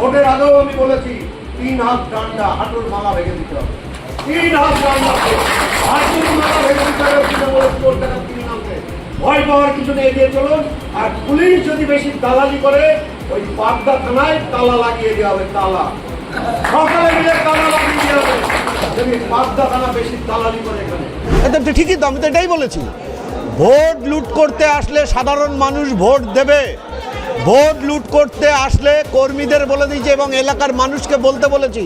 ভোটের আগেও আমি বলেছি, তিন হাত ডান্ডা, হাঁটুর মালা ভেঙে দিতে হবে। তিন হাত ডান্ডা, হাঁটুর মালা ভেঙে দিতে হবে তিন হাতে। ভয় পাওয়ার কিছু নেই, এগিয়ে চলুন। আর পুলিশ যদি বেশি দালালি করে, ওই পাবদা থানায় তালা লাগিয়ে দেওয়া হবে, তালা। সকালে মিলে তালা লাগিয়ে দেওয়া হবে। যদি পাবদা থানা বেশি দালালি করে এখানে। এটা তো ঠিকই তো, আমি তো এটাই বলেছি। ভোট লুট করতে আসলে সাধারণ মানুষ ভোট দেবে। ভোট লুট করতে আসলে কর্মীদের বলে দিয়েছি এবং এলাকার মানুষকে বলতে বলেছি,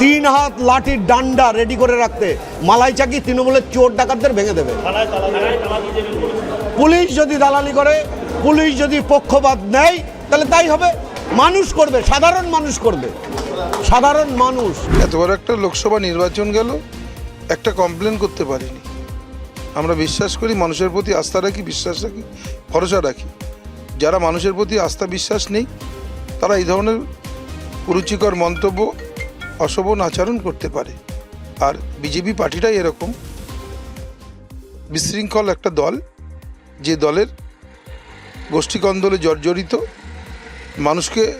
তিন হাত লাঠির ডান্ডা রেডি করে রাখতে। মালাই চাকি তৃণমূলের চোর ডাকাতদের ভেঙে দেবে? পুলিশ যদি দালালি করে, পুলিশ যদি পক্ষপাত নেয়, তাহলে তাই হবে। মানুষ করবে, সাধারণ মানুষ করবে। সাধারণ মানুষ। এত বড় একটা লোকসভা নির্বাচন গেল, একটা কমপ্লেন করতে পারিনি। আমরা বিশ্বাস করি মানুষের প্রতি আস্থা রাখি, বিশ্বাস রাখি, ভরসা রাখি। যারা মানুষের প্রতি আস্থা বিশ্বাস নেই, তারা এই ধরনের কুরুচিকর মন্তব্য অশোভন আচরণ করতে পারে। আর বিজেপি পার্টিটাই এরকম। বিশৃঙ্খল একটা দল, যে দলের গোষ্ঠীকন্দলে জর্জরিত, মানুষকে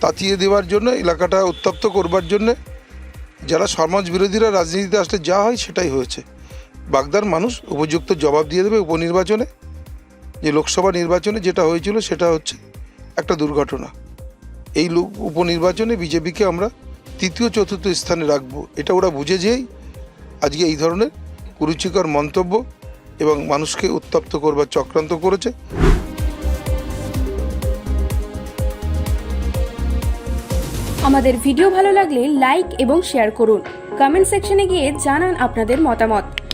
তাতিয়ে দেওয়ার জন্য, এলাকাটা উত্তপ্ত করবার জন্য, যারা সমাজ বিরোধীরা রাজনীতিতে আসলে যা হয় সেটাই হয়েছে। বাগদার মানুষ উপযুক্ত জবাব দিয়ে দেবে উপনির্বাচনে। যে লোকসভা নির্বাচনে যেটা হয়েছিল সেটা হচ্ছে একটা দুর্ঘটনা। এই লোক উপনির্বাচনে বিজেপিকে আমরা তৃতীয়, চতুর্থ স্থানে রাখব। এটা ওরা বুঝে যেই আজকে এই ধরনের কুরুচিকর মন্তব্য এবং মানুষকে উত্তপ্ত করবার চক্রান্ত করেছে। আমাদের ভিডিও ভালো লাগলে লাইক এবং শেয়ার করুন। কমেন্ট সেকশনে গিয়ে জানান আপনাদের মতামত।